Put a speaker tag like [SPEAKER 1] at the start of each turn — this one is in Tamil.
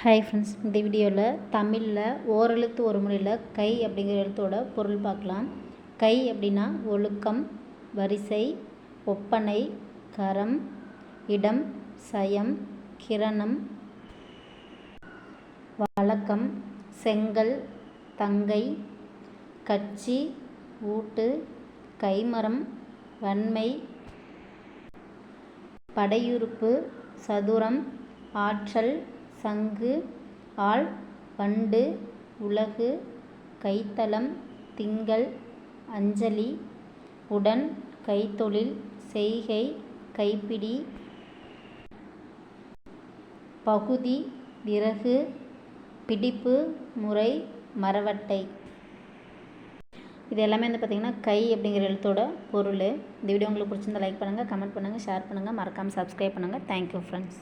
[SPEAKER 1] ஹாய் ஃப்ரெண்ட்ஸ் இந்த வீடியோவில் தமிழில் ஓரெழுத்து ஒரு மொழியில் கை அப்படிங்கிற எழுத்தோட பொருள் பார்க்கலாம். கை அப்படின்னா ஒழுக்கம் வரிசை ஒப்பனை கரம் இடம் சயம் கிரணம் வழக்கம் செங்கல் தங்கை கட்சி ஊட்டு கைமரம் வன்மை படையுறுப்பு சதுரம் ஆற்றல் சங்கு ஆள் வண்டு உலகு கைத்தலம் திங்கள் அஞ்சலி உடன் கைத்தொழில் செய்கை கைப்பிடி பகுதி விறகு பிடிப்பு முறை மரவட்டை. இது எல்லாமே வந்து பார்த்திங்கன்னா கை அப்படிங்கிற எழுத்தோட பொருள். இந்த வீடியோ உங்களுக்கு பிடிச்சிருந்தா லைக் பண்ணுங்கள் கமெண்ட் பண்ணுங்கள் ஷேர் பண்ணுங்கள் மறக்காமல் சப்ஸ்கிரைப் பண்ணுங்கள் தேங்க்யூ ஃப்ரெண்ட்ஸ்